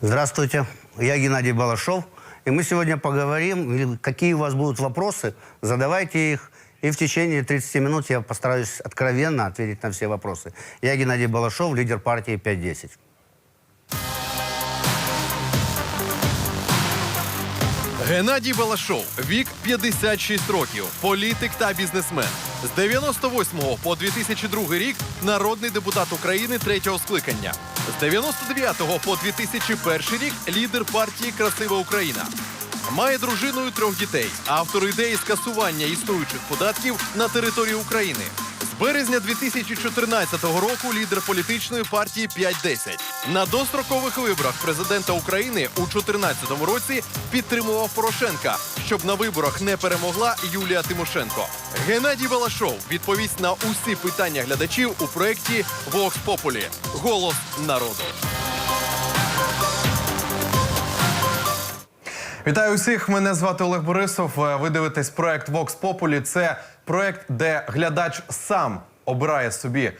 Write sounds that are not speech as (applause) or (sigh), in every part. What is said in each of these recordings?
Здравствуйте, я Геннадий Балашов. И мы сегодня поговорим, какие у вас будут вопросы, задавайте их. И в течение 30 минут я постараюсь откровенно ответить на все вопросы. Я Геннадий Балашов, лидер партии 5-10. Геннадій Балашов, вік 56 років, політик та бізнесмен. З 98 по 2002 рік народний депутат України третього скликання. З 99 по 2001 рік лідер партії Красива Україна. Має дружину і трьох дітей. Автор ідеї скасування існуючих податків на території України. З березня 2014 року лідер політичної партії 5-10. На дострокових виборах президента України у 2014 році підтримував Порошенка, щоб на виборах не перемогла Юлія Тимошенко. Геннадій Балашов відповість на усі питання глядачів у проєкті Вокс Популі. – Голос народу. Вітаю усіх. Мене звати Олег Борисов. Е, Ви дивитесь проект Vox Populi. Це проект, де глядач сам обирає собі е,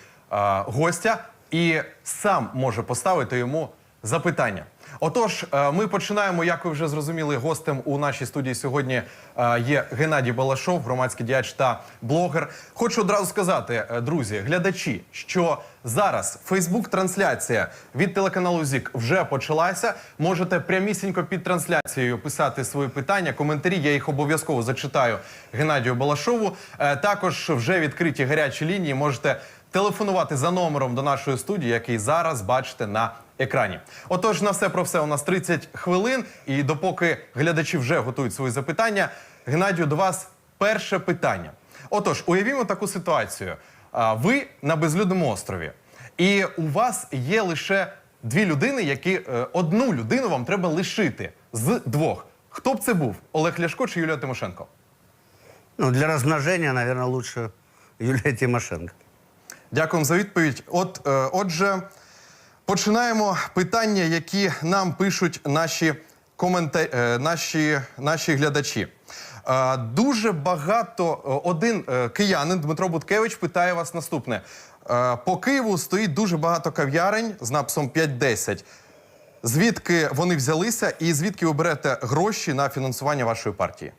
гостя і сам може поставити йому запитання. Отож, е, ми починаємо, як ви вже зрозуміли, гостем у нашій студії сьогодні е, є Геннадій Балашов, громадський діяч та блогер. Хочу одразу сказати, е, друзі, глядачі, що зараз Фейсбук-трансляція від телеканалу ЗІК вже почалася. Можете прямісінько під трансляцією писати свої питання, коментарі. Я їх обов'язково зачитаю Геннадію Балашову. Також вже відкриті гарячі лінії. Можете телефонувати за номером до нашої студії, який зараз бачите на екрані. Отож, на все про все у нас 30 хвилин. І допоки глядачі вже готують свої запитання, Геннадію, до вас перше питання. Отож, уявімо таку ситуацію. Ви на безлюдному острові, і у вас є лише дві людини, які е, одну людину вам треба лишити з двох. Хто б це був? Олег Ляшко чи Юлія Тимошенко? Ну, для размножения, наверное, лучше Юлия Тимошенко. Дякуємо за відповідь. От, е, отже, починаємо питання, які нам пишуть наші комента... е, наші, наші глядачі. Е, дуже багато е, один киянин Дмитро Буткевич питає вас наступне: по Києву стоїть дуже багато кав'ярень з написом 5-10. Звідки вони взялися, і звідки ви берете гроші на фінансування вашої партії?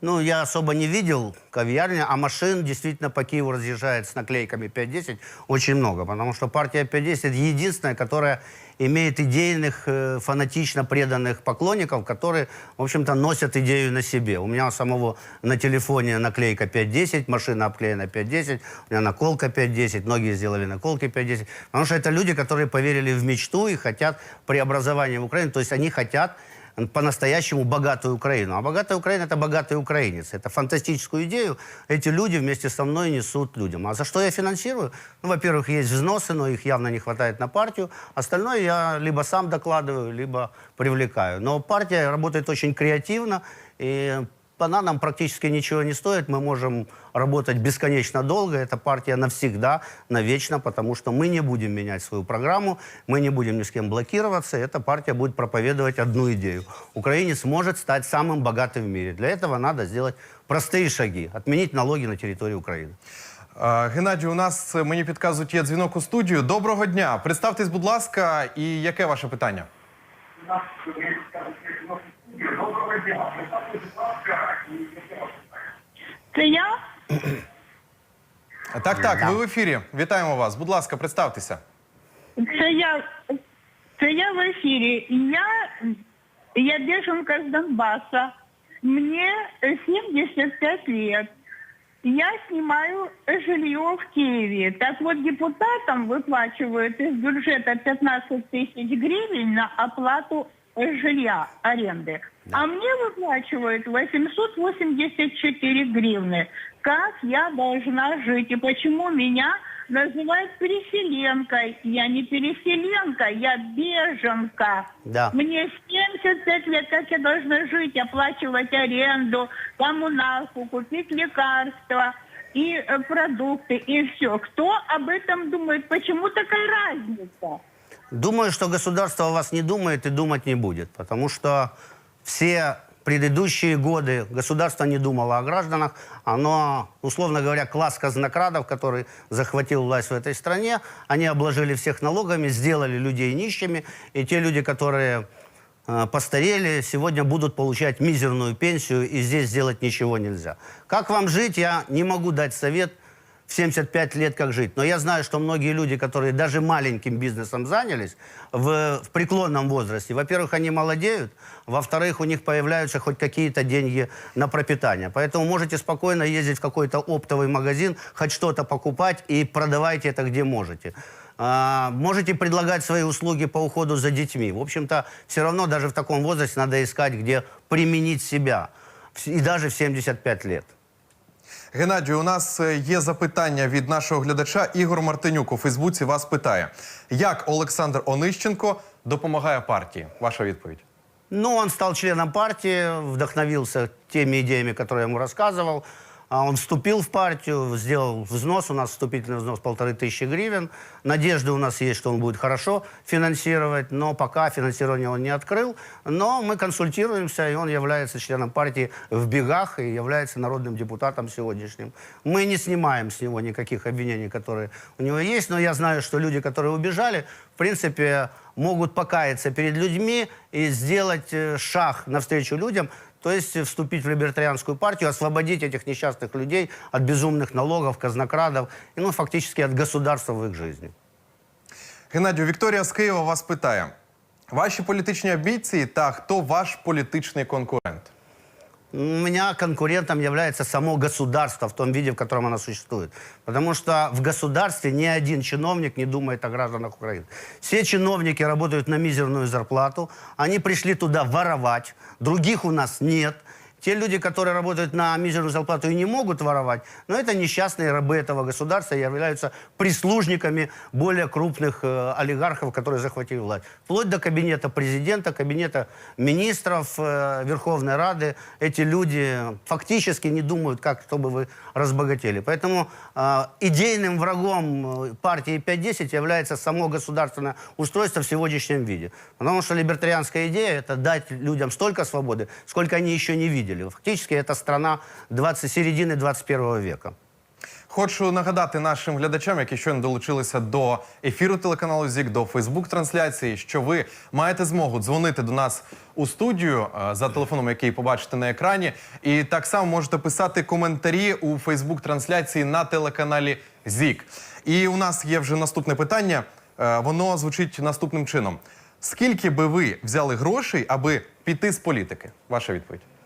Ну, я особо не видел кав'ярня, а машин действительно по Киеву разъезжает с наклейками 5-10 очень много, потому что партия 5-10 единственная, которая имеет идейных, э, фанатично преданных поклонников, которые, в общем-то, носят идею на себе. У меня у самого на телефоне наклейка 5-10, машина обклеена 5-10, у меня наколка 5-10, многие сделали наколки 5-10, потому что это люди, которые поверили в мечту и хотят преобразования в Украине, то есть они хотят по-настоящему богатую Украину. А богатая Украина – это богатый украинец. Это фантастическую идею эти люди вместе со мной несут людям. А за что я финансирую? Ну, во-первых, есть взносы, но их явно не хватает на партию. Остальное я либо сам докладываю, либо привлекаю. Но партия работает очень креативно, и она нам практически ничего не стоит. Мы можем работать бесконечно долго. Эта партия навсегда, навечно, потому что мы не будем менять свою программу, мы не будем ни с кем блокироваться. Эта партия будет проповедовать одну идею. Украинец может стать самым богатым в мире. Для этого надо сделать простые шаги. Отменить налоги на территории Украины. Е, Геннадій, у нас е, мені підказують є дзвінок у студію. Доброго дня. Представтесь, будь ласка, і яке ваше питання? Це я? Так, так, ви в ефірі. Вітаємо вас. Будь ласка, представтеся. Це я. Це я в ефірі. Я, я беженка с Донбасса. Мне э, 75 лет. Я снимаю жилье в Киеве. Так вот, депутатам выплачивают из бюджета 15 тысяч гривен на оплату жилья, аренды. А мне выплачивают 884 гривны. Как я должна жить? И почему меня называют переселенкой? Я не переселенка, я беженка. Да. Мне 75 лет, как я должна жить, оплачивать аренду, коммуналку, купить лекарства и э, продукты, и все. Кто об этом думает? Почему такая разница? Думаю, что государство о вас не думает и думать не будет, потому что все предыдущие годы государство не думало о гражданах. Оно, условно говоря, класс казнокрадов, который захватил власть в этой стране, они обложили всех налогами, сделали людей нищими. И те люди, которые э, постарели, сегодня будут получать мизерную пенсию, и здесь сделать ничего нельзя. Как вам жить, я не могу дать совет в 75 лет как жить. Но я знаю, что многие люди, которые даже маленьким бизнесом занялись в, в преклонном возрасте, во-первых, они молодеют, во-вторых, у них появляются хоть какие-то деньги на пропитание. Поэтому можете спокойно ездить в какой-то оптовый магазин, хоть что-то покупать и продавайте это где можете. А, можете предлагать свои услуги по уходу за детьми. В общем-то, все равно даже в таком возрасте надо искать, где применить себя. И даже в 75 лет. Геннадію, у нас е, є запитання від нашого глядача. Ігор Мартинюк у Фейсбуці вас питає: як Олександр Онищенко допомагає партії? Ваша відповідь. Ну, он стал членом партии, вдохновился теми идеями, которые я ему рассказывал. А Он вступил в партию, сделал взнос, у нас вступительный взнос полторы тысячи гривен. Надежды у нас есть, что он будет хорошо финансировать, но пока финансирование он не открыл. Но мы консультируемся, и он является членом партии в бегах и является народным депутатом сегодняшним. Мы не снимаем с него никаких обвинений, которые у него есть, но я знаю, что люди, которые убежали, в принципе, могут покаяться перед людьми и сделать э, шаг навстречу людям, то есть э, вступить в либертарианскую партию, освободить этих несчастных людей от безумных налогов, казнокрадов, и, ну, фактически от государства в их жизни. Геннадію, Вікторія з Києва вас питає: ваші політичні амбіції та хто ваш політичний конкурент? У меня конкурентом является само государство в том виде, в котором оно существует. Потому что в государстве ни один чиновник не думает о гражданах Украины. Все чиновники работают на мизерную зарплату, они пришли туда воровать, других у нас нет. Те люди, которые работают на мизерную зарплату и не могут воровать, но это несчастные рабы этого государства и являются прислужниками более крупных э, олигархов, которые захватили власть. Вплоть до кабинета президента, кабинета министров, э, Верховной Рады. Эти люди фактически не думают, как, чтобы вы разбогатели. Поэтому э, идейным врагом э, партии 5.10 является само государственное устройство в сегодняшнем виде. Потому что либертарианская идея – это дать людям столько свободы, сколько они еще не видели. Фактически это страна 20, середины 21 века. Хочу нагадати нашим глядачам, які щойно долучилися до ефіру телеканалу ЗІК, до Фейсбук-трансляції, що ви маєте змогу дзвонити до нас у студію е, за телефоном, який побачите на екрані. І так само можете писати коментарі у Фейсбук-трансляції на телеканалі ЗІК. І у нас є вже наступне питання. Е, Воно звучить наступним чином: скільки би ви взяли грошей, аби піти з політики? Ваша відповідь.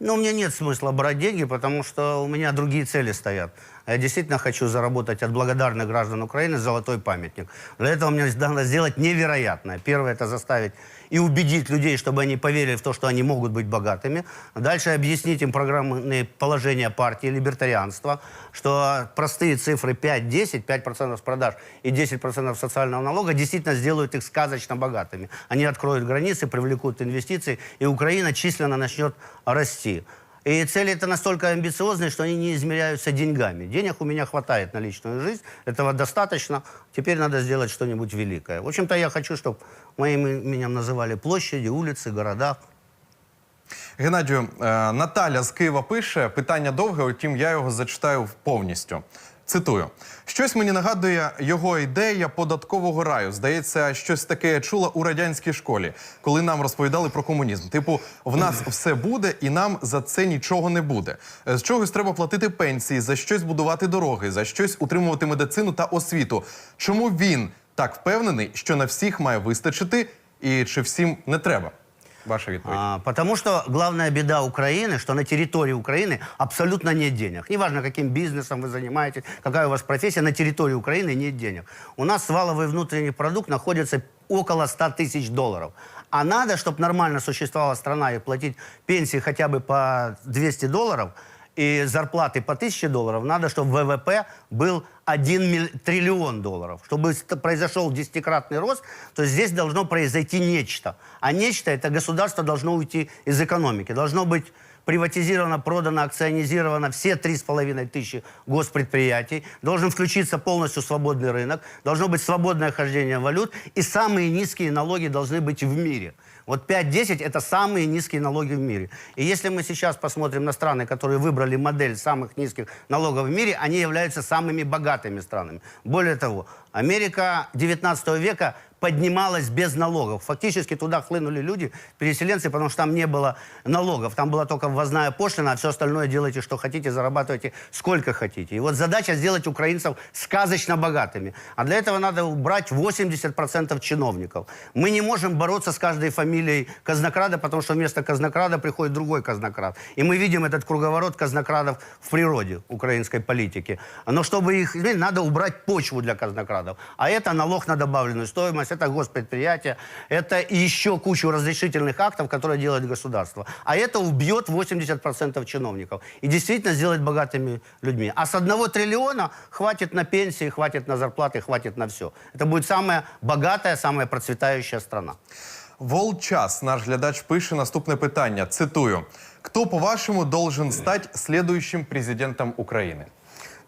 Ну, мне нет смысла брать деньги, потому что у меня другие цели стоят. Я действительно хочу заработать от благодарных граждан Украины золотой памятник. Для этого мне надо сделать невероятное. Первое – это заставить и убедить людей, чтобы они поверили в то, что они могут быть богатыми. Дальше объяснить им программные положения партии, либертарианства, что простые цифры 5-10, 5% с продаж и 10% социального налога действительно сделают их сказочно богатыми. Они откроют границы, привлекут инвестиции, и Украина численно начнет расти. И цели это настолько амбициозные, что они не измеряются деньгами. Денег у меня хватает на личную жизнь, этого достаточно. Теперь надо сделать что-нибудь великое. В общем-то, я хочу, чтобы моим именем называли площади, улицы, города. Геннадію, е, Наталя з Києва пише питання довге, утім я його зачитаю повністю. Цитую: щось мені нагадує його ідея податкового раю. Здається, щось таке я чула у радянській школі, коли нам розповідали про комунізм. Типу, в нас (laughs) все буде, і нам за це нічого не буде. Е, З чогось треба платити пенсії, за щось будувати дороги, за щось утримувати медицину та освіту. Чому він так впевнений, що на всіх має вистачити, і чи всім не треба? Ваша відповідь. А, потому что главная беда Украины, что на территории Украины абсолютно нет денег. Неважно, каким бизнесом вы занимаетесь, какая у вас профессия, на территории Украины нет денег. У нас валовый внутренний продукт находится около 100 тысяч долларов. А надо, чтобы нормально существовала страна и платить пенсии хотя бы по 200 долларов и зарплаты по 1000 долларов, надо, чтобы ВВП был 1 миль- триллион долларов. Чтобы произошел десятикратный рост, то здесь должно произойти нечто. А нечто, это государство должно уйти из экономики. Должно быть приватизировано, продано, акционизировано все 3,5 тысячи госпредприятий, должен включиться полностью свободный рынок, должно быть свободное хождение валют, и самые низкие налоги должны быть в мире. Вот 5-10 – это самые низкие налоги в мире. И если мы сейчас посмотрим на страны, которые выбрали модель самых низких налогов в мире, они являются самыми богатыми странами. Более того, Америка 19 века поднималась без налогов. Фактически туда хлынули люди, переселенцы, потому что там не было налогов. Там была только ввозная пошлина, а все остальное делайте, что хотите, зарабатывайте сколько хотите. И вот задача сделать украинцев сказочно богатыми. А для этого надо убрать 80% чиновников. Мы не можем бороться с каждой фамилией казнокрада, потому что вместо казнокрада приходит другой казнокрад. И мы видим этот круговорот казнокрадов в природе украинской политики. Но чтобы их... ну, Надо убрать почву для казнокрадов. А это налог на добавленную стоимость, это госпредприятие, это еще кучу разрешительных актов, которые делает государство. А это убьет 80% чиновников. И действительно сделает богатыми людьми. А с одного триллиона хватит на пенсии, хватит на зарплаты, хватит на все. Это будет самая богатая, самая процветающая страна. Волчас, наш глядач, пише наступне питання. Цитую: Хто, по-вашему, должен стать следующим президентом Украины?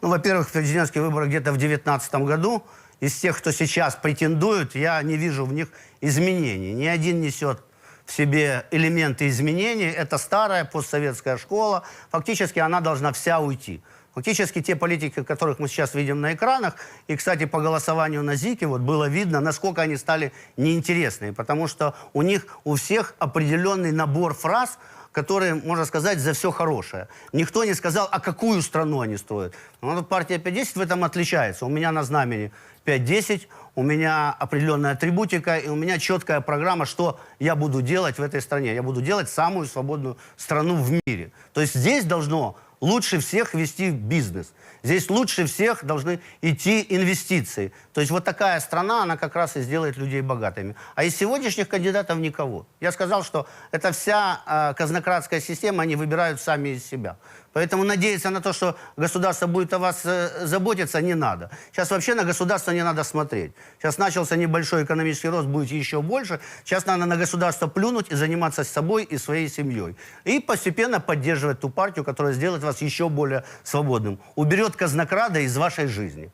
Ну, во-первых, президентские выборы где-то в 2019 году. Из тех, кто сейчас претендует, я не вижу в них изменений. Ни один несет в себе элементы изменений. Это старая постсоветская школа. Фактически она должна вся уйти. Фактически те политики, которых мы сейчас видим на экранах, и, кстати, по голосованию на ЗИКе вот было видно, насколько они стали неинтересными, потому что у них у всех определенный набор фраз, которые, можно сказать, за все хорошее. Никто не сказал, а какую страну они строят. Ну, вот партия 5-10 в этом отличается. У меня на знамени 5-10, у меня определенная атрибутика, и у меня четкая программа, что я буду делать в этой стране. Я буду делать самую свободную страну в мире. То есть здесь должно лучше всех вести бизнес. Здесь лучше всех должны идти инвестиции. То есть вот такая страна, она как раз и сделает людей богатыми. А из сегодняшних кандидатов никого. Я сказал, что эта вся э, казнократская система, они выбирают сами из себя. Поэтому надеяться на то, что государство будет о вас э, заботиться, не надо. Сейчас вообще на государство не надо смотреть. Сейчас начался небольшой экономический рост, будет еще больше. Сейчас надо на государство плюнуть и заниматься собой и своей семьей. И постепенно поддерживать ту партию, которая сделает вас еще более свободным. Уберет казнокрада из вашей жизни.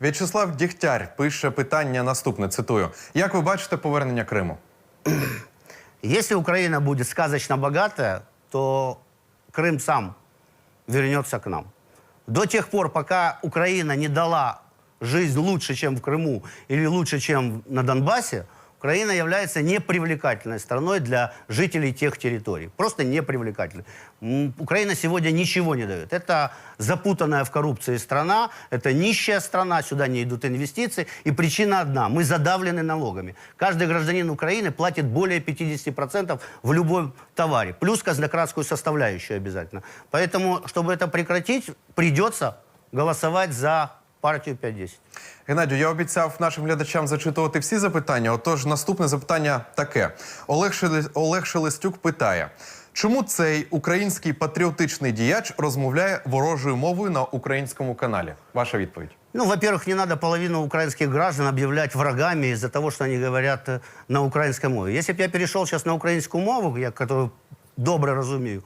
В'ячеслав Дігтяр пише питання наступне. Цитую: Як ви бачите повернення Криму? Если Украина будет сказочно богатая, то Крым сам вернется к нам. До тех пор, пока Украина не дала жизнь лучше, чем в Крыму, или лучше, чем на Донбассе, Украина является непривлекательной страной для жителей тех территорий. Просто непривлекательной. Украина сегодня ничего не дает. Это запутанная в коррупции страна, это нищая страна, сюда не идут инвестиции. И причина одна – мы задавлены налогами. Каждый гражданин Украины платит более 50% в любом товаре. Плюс казнократскую составляющую обязательно. Поэтому, чтобы это прекратить, придется голосовать за партию 5-10. Геннадію, я обіцяв нашим глядачам зачитувати всі запитання. Отож, наступне запитання таке: Олег, Шеле- Олег Шелестюк питає. Чому цей український патріотичний діяч розмовляє ворожою мовою на українському каналі? Ваша відповідь. Ну, во-первых, не надо половину украинских граждан объявлять врагами из-за того, что они говорят э, на украинской мове. Если бы я перешел сейчас на украинскую мову, я которую добро разумею,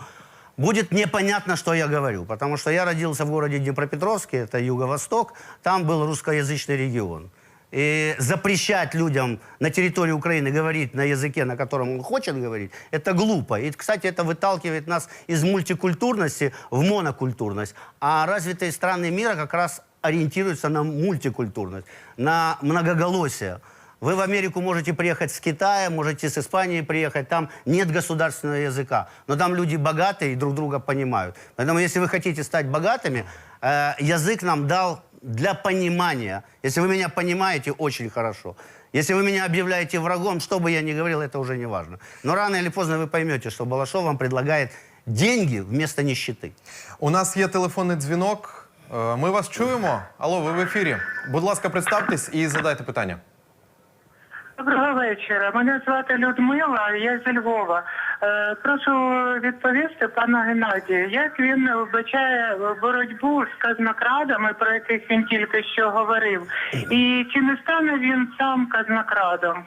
будет непонятно, что я говорю. Потому что я родился в городе Днепропетровске, это юго-восток, там был русскоязычный регион. И запрещать людям на территории Украины говорить на языке, на котором он хочет говорить, это глупо. И, кстати, это выталкивает нас из мультикультурности в монокультурность. А развитые страны мира как раз ориентируются на мультикультурность, на многоголосие. Вы в Америку можете приехать с Китая, можете с Испании приехать, там нет государственного языка, но там люди богатые и друг друга понимают. Поэтому если вы хотите стать богатыми, э, язык нам дал для понимания. Если вы меня понимаете, очень хорошо. Если вы меня объявляете врагом, что бы я ни говорил, это уже не важно. Но рано или поздно вы поймете, что Балашов вам предлагает деньги вместо нищеты. У нас є телефонний дзвінок. Е, Ми вас чуємо. Алло, ви в ефірі. Будь ласка, представтесь і задайте питання. Доброго вечора. Мене звати Людмила, я зі Львова. Е, Прошу відповісти пана Геннадію, як він вбачає боротьбу з казнокрадами, про яких він тільки що говорив, і чи не стане він сам казнокрадом?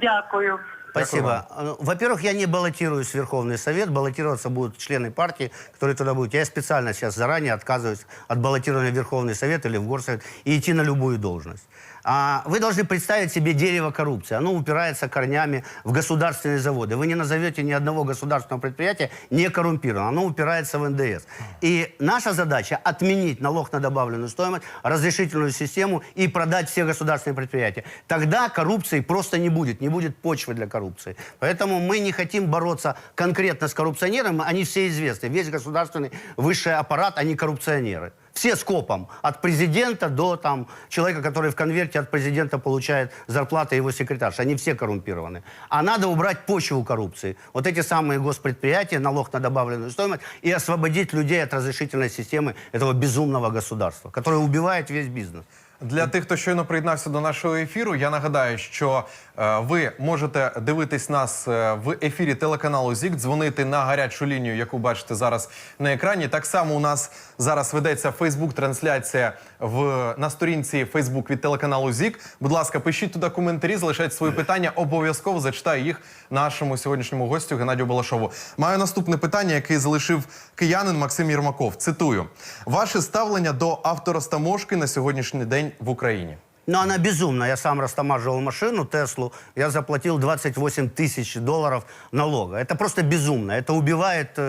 Дякую. Спасибо. вам. Ну, Во-первых, я не баллотируюсь в Верховный Совет. Баллотироваться будут члены партии, которые туда будут. Я специально сейчас заранее отказываюсь от баллотирования в Верховный Совет или в Горсовет и идти на любую должность. А вы должны представить себе дерево коррупции. Оно упирается корнями в государственные заводы. Вы не назовете ни одного государственного предприятия не коррумпированным. Оно упирается в НДС. И наша задача отменить налог на добавленную стоимость, разрешительную систему и продать все государственные предприятия. Тогда коррупции просто не будет, не будет почвы для коррупции. Поэтому мы не хотим бороться конкретно с коррупционерами, они все известны. Весь государственный высший аппарат, они коррупционеры. Все скопом. От президента до там, человека, который в конверте от президента получает зарплату его секретарш. Они все коррумпированы. А надо убрать почву коррупции. Вот эти самые госпредприятия, налог на добавленную стоимость и освободить людей от разрешительной системы этого безумного государства, которое убивает весь бизнес. Для тих, хто щойно приєднався до нашого ефіру, я нагадаю, що ви можете дивитись нас е, в ефірі телеканалу ЗІК, дзвонити на гарячу лінію, яку бачите зараз на екрані. Так само у нас зараз ведеться Фейсбук-трансляція в на сторінці Фейсбук від телеканалу ЗІК. Будь ласка, пишіть туди коментарі, залишайте свої питання. Обов'язково зачитаю їх нашому сьогоднішньому гостю Геннадію Балашову. Маю наступне питання, яке залишив киянин Максим Єрмаков. Цитую: ваше ставлення до авторостаможки на сьогоднішній день в Україні. Но она безумна. Я сам растамаживал машину, Теслу. Я заплатил 28 тысяч долларов налога. Это просто безумно. Это убивает...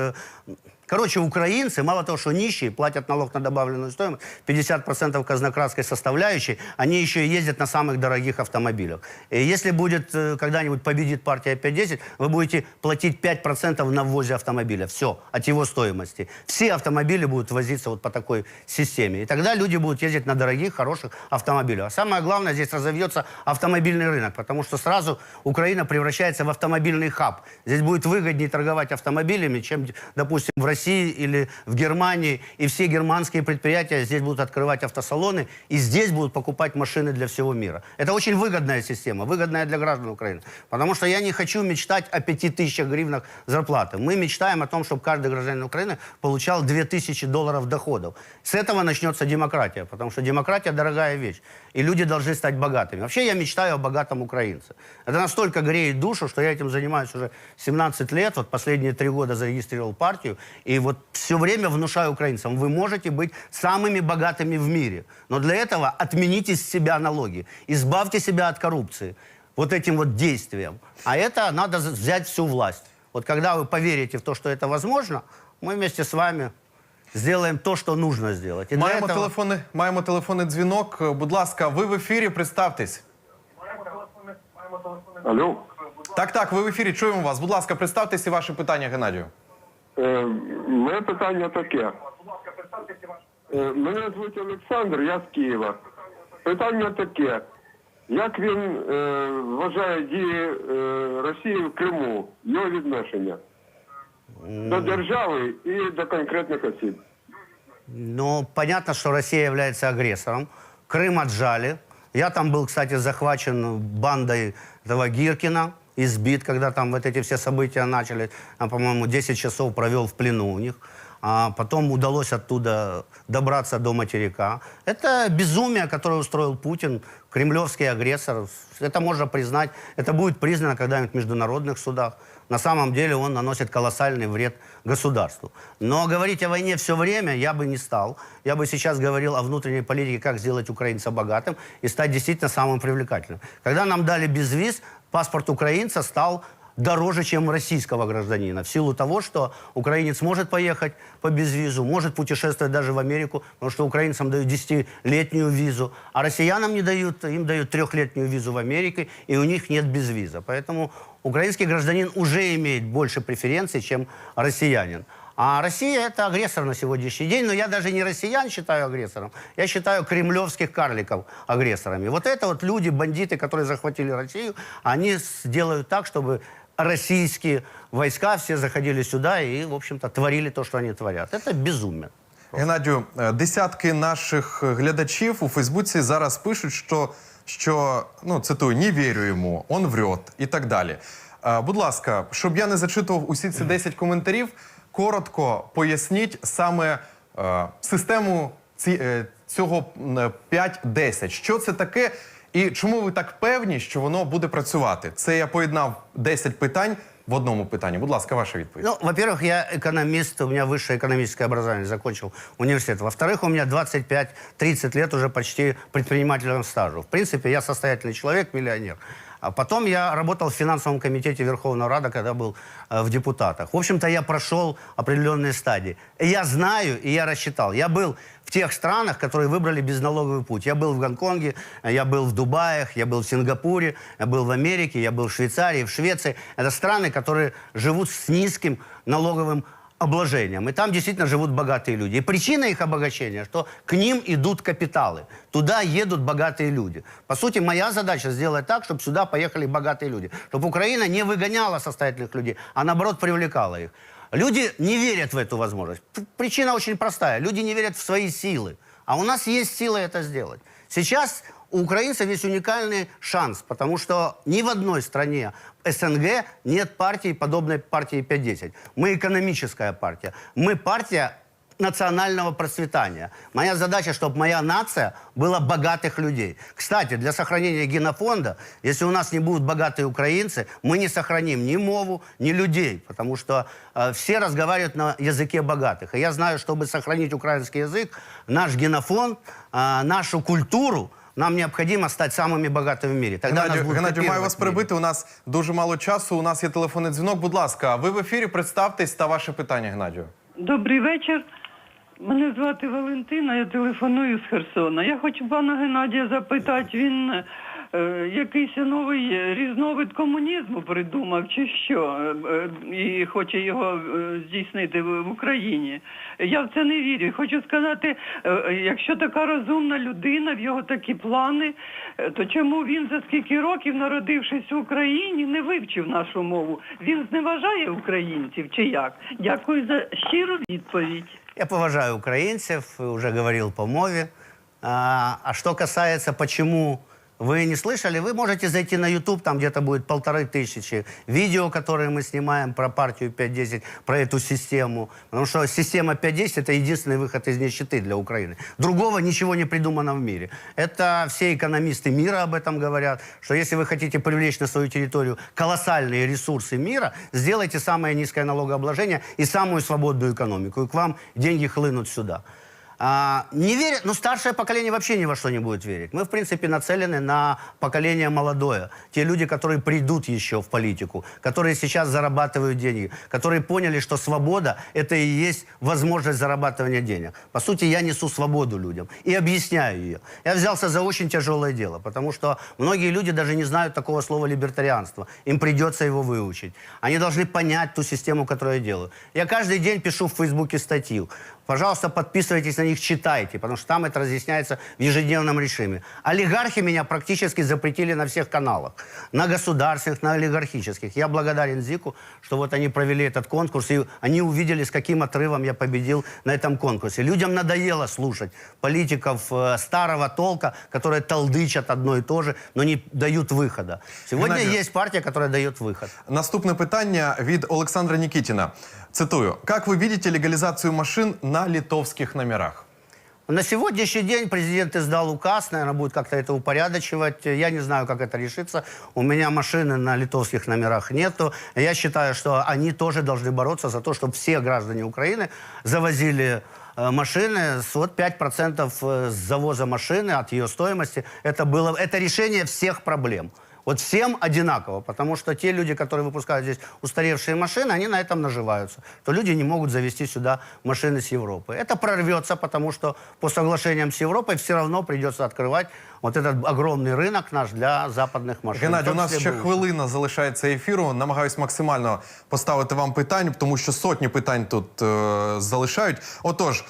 Короче, украинцы, мало того, что нищие, платят налог на добавленную стоимость, 50% казнократской составляющей, они еще и ездят на самых дорогих автомобилях. И если будет, э, когда-нибудь победит партия 5-10, вы будете платить 5% на ввозе автомобиля. Все, от его стоимости. Все автомобили будут возиться вот по такой системе. И тогда люди будут ездить на дорогих, хороших автомобилях. А самое главное, здесь разовьется автомобильный рынок, потому что сразу Украина превращается в автомобильный хаб. Здесь будет выгоднее торговать автомобилями, чем, допустим, в России или в Германии. И все германские предприятия здесь будут открывать автосалоны, и здесь будут покупать машины для всего мира. Это очень выгодная система, выгодная для граждан Украины. Потому что я не хочу мечтать о 5000 гривнах зарплаты. Мы мечтаем о том, чтобы каждый гражданин Украины получал 2000 долларов доходов. С этого начнется демократия, потому что демократия дорогая вещь. И люди должны стать богатыми. Вообще я мечтаю о богатом украинце. Это настолько греет душу, что я этим занимаюсь уже 17 лет. Вот последние три года зарегистрировал партию. И вот все время внушаю украинцам, вы можете быть самыми богатыми в мире. Но для этого отмените с себя налоги. Избавьте себя от коррупции. Вот этим вот действием. А это надо за- взять всю власть. Вот когда вы поверите в то, что это возможно, мы вместе с вами сделаем то, что нужно сделать. И для Маємо этого- телефонний, маємо телефонний дзвінок. Е, Будь ласка, ви в ефірі, представтесь. Алло. Так, так, ви в ефірі, чуємо вас. Будь ласка, представтесь і ваше питання Геннадію. Е, моє питання таке. Е, мене звуть Олександр, я з Києва. Питання таке. Як він е, вважає дії е, Росії в Криму, його відношення до держави і до конкретних осіб? Ну, понятно, что Россия является агрессором. Крым отжали. Я там был, кстати, захвачен бандой этого Гиркина, избит, когда там вот эти все события начались. А, по-моему, 10 часов провел в плену у них. А потом удалось оттуда добраться до материка. Это безумие, которое устроил Путин, кремлевский агрессор. Это можно признать. Это будет признано когда-нибудь в международных судах. На самом деле он наносит колоссальный вред государству. Но говорить о войне все время я бы не стал. Я бы сейчас говорил о внутренней политике, как сделать украинца богатым и стать действительно самым привлекательным. Когда нам дали безвиз, паспорт украинца стал дороже, чем российского гражданина. В силу того, что украинец может поехать по безвизу, может путешествовать даже в Америку, потому что украинцам дают 10-летнюю визу, а россиянам не дают, им дают трехлетнюю визу в Америке, и у них нет безвиза. Поэтому украинский гражданин уже имеет больше преференций, чем россиянин. А Россия это агрессор на сегодняшний день, но я даже не россиян считаю агрессором, я считаю кремлевских карликов агрессорами. Вот это вот люди, бандиты, которые захватили Россию, они сделают так, чтобы российские войска все заходили сюда и, в общем-то, творили то, что они творят. Это безумие. Геннадію, е, десятки наших глядачів у Фейсбуці зараз пишуть, що, що ну, цитую, не вірю йому, он врет і так далі. Е, Будь ласка, щоб я не зачитував усі ці 10 коментарів, коротко поясніть саме е, систему ці, е, цього 5-10. Що це таке І чому ви так певні, що воно буде працювати? Це я поєднав 10 питань в одному питанні. Будь ласка, ваша відповідь. Ну, во-первых, я экономист, у меня высшее экономическое образование, закончил университет. Во-вторых, у меня 25-30 лет уже почти предпринимательного стажа. В принципе, я состоятельный человек, миллионер. А потом я работал в финансовом комитете Верховного Рада, когда был э, в депутатах. В общем-то, я прошел определенные стадии. Я знаю, и я рассчитал. Я был в тех странах, которые выбрали безналоговый путь. Я был в Гонконге, я был в Дубаях, я был в Сингапуре, я был в Америке, я был в Швейцарии, в Швеции. Это страны, которые живут с низким налоговым обложением. И там действительно живут богатые люди. И причина их обогащения, что к ним идут капиталы. Туда едут богатые люди. По сути, моя задача сделать так, чтобы сюда поехали богатые люди. Чтобы Украина не выгоняла состоятельных людей, а наоборот привлекала их. Люди не верят в эту возможность. Причина очень простая. Люди не верят в свои силы. А у нас есть силы это сделать. Сейчас у украинцев есть уникальный шанс, потому что ни в одной стране СНГ нет партии, подобной партии 5-10. Мы экономическая партия. Мы партия национального процветания. Моя задача, чтобы моя нация была богатых людей. Кстати, для сохранения генофонда, если у нас не будут богатые украинцы, мы не сохраним ни мову, ни людей, потому что э, все разговаривают на языке богатых. И я знаю, чтобы сохранить украинский язык, наш генофонд, э, нашу культуру, нам необходимо стати самими багатими в мірі. Тогда Геннадію, маю вас перебити. У нас дуже мало часу. У нас є телефонний дзвінок. Будь ласка, ви в ефірі представтесь та ваше питання, Геннадію. Добрий вечір. Мене звати Валентина, я телефоную з Херсона. Я хочу пана Геннадія запитати, він якийсь новий різновид комунізму придумав, чи що, е, е, і хоче його е, здійснити в Україні. Я в це не вірю. Хочу сказати, е, е, якщо така розумна людина, в його такі плани, е, то чому він за скільки років, народившись в Україні, не вивчив нашу мову? Він зневажає українців чи як? Дякую за щиру відповідь. Я поважаю украинцев, уже говорил по мове. А, а что касается, почему вы не слышали, вы можете зайти на YouTube, там где-то будет полторы тысячи видео, которые мы снимаем про партию 5.10, про эту систему. Потому что система 5.10 это единственный выход из нищеты для Украины. Другого ничего не придумано в мире. Это все экономисты мира об этом говорят, что если вы хотите привлечь на свою территорию колоссальные ресурсы мира, сделайте самое низкое налогообложение и самую свободную экономику, и к вам деньги хлынут сюда. А, не верят, ну старшее поколение вообще ни во что не будет верить. Мы, в принципе, нацелены на поколение молодое. Те люди, которые придут еще в политику, которые сейчас зарабатывают деньги, которые поняли, что свобода – это и есть возможность зарабатывания денег. По сути, я несу свободу людям и объясняю ее. Я взялся за очень тяжелое дело, потому что многие люди даже не знают такого слова либертарианство. Им придется его выучить. Они должны понять ту систему, которую я делаю. Я каждый день пишу в Фейсбуке статью. Пожалуйста, подписывайтесь на них, читайте, потому что там это разъясняется в ежедневном режиме. Олигархи меня практически запретили на всех каналах. На государственных, на олигархических. Я благодарен Зику, что вот они провели этот конкурс, и они увидели, с каким отрывом я победил на этом конкурсе. Людям надоело слушать политиков э, старого толка, которые толдычат одно и то же, но не дают выхода. Сегодня Геннадий, есть партия, которая дает выход. Наступне питання від Олександра Нікітіна. Цитую: Как вы видите легализацию машин на литовских номерах? На сегодняшний день президент издал указ, наверное, будет как-то это упорядочивать. Я не знаю, как это решится. У меня машины на литовских номерах нету. Я считаю, что они тоже должны бороться за то, чтобы все граждане Украины завозили э, машины вот 5% э, с завоза машины от ее стоимости. Это, было, это решение всех проблем. Вот всем одинаково, потому что те люди, которые выпускают здесь устаревшие машины, они на этом наживаются. То люди не могут завести сюда машины с Европы. Это прорвется, потому что по соглашениям с Европой все равно придется открывать вот этот огромный рынок наш для западных машин. Геннадій, В у том нас числе ще бэушных. хвилина залишається ефіру. Намагаюсь максимально поставити вам питань, тому що сотні питань тут е, залишають. Отож,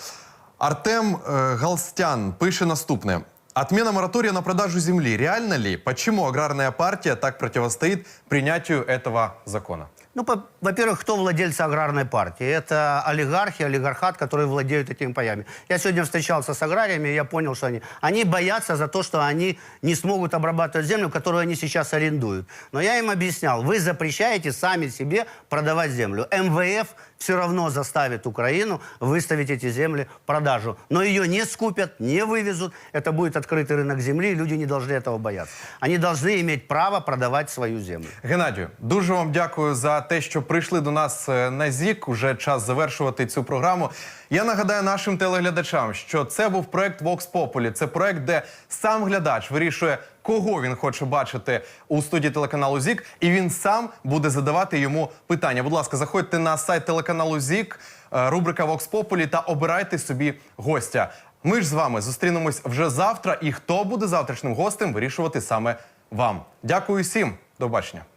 Артем е, Галстян пише наступне. Отмена моратория на продажу земли. Реально ли? Почему аграрная партия так противостоит принятию этого закона? Ну, во-первых, кто владельцы аграрной партии? Это олигархи, олигархат, которые владеют этими паями. Я сегодня встречался с аграриями, я понял, что они, они боятся за то, что они не смогут обрабатывать землю, которую они сейчас арендуют. Но я им объяснял, вы запрещаете сами себе продавать землю. МВФ все равно заставит Украину выставить эти земли в продажу. Но ее не скупят, не вывезут. Это будет открытый рынок земли, и люди не должны этого бояться. Они должны иметь право продавать свою землю. Геннадію, дуже вам дякую за те, що прийшли до нас е, на ЗІК. Уже час завершувати цю програму. Я нагадаю нашим телеглядачам, що це був проект Vox Populi. Це проект, де сам глядач вирішує, кого він хоче бачити у студії телеканалу ЗІК, і він сам буде задавати йому питання. Будь ласка, заходьте на сайт телеканалу ЗІК, е, рубрика Vox Populi та обирайте собі гостя. Ми ж з вами зустрінемось вже завтра. І хто буде завтрашнім гостем, вирішувати саме вам. Дякую всім. До бачення.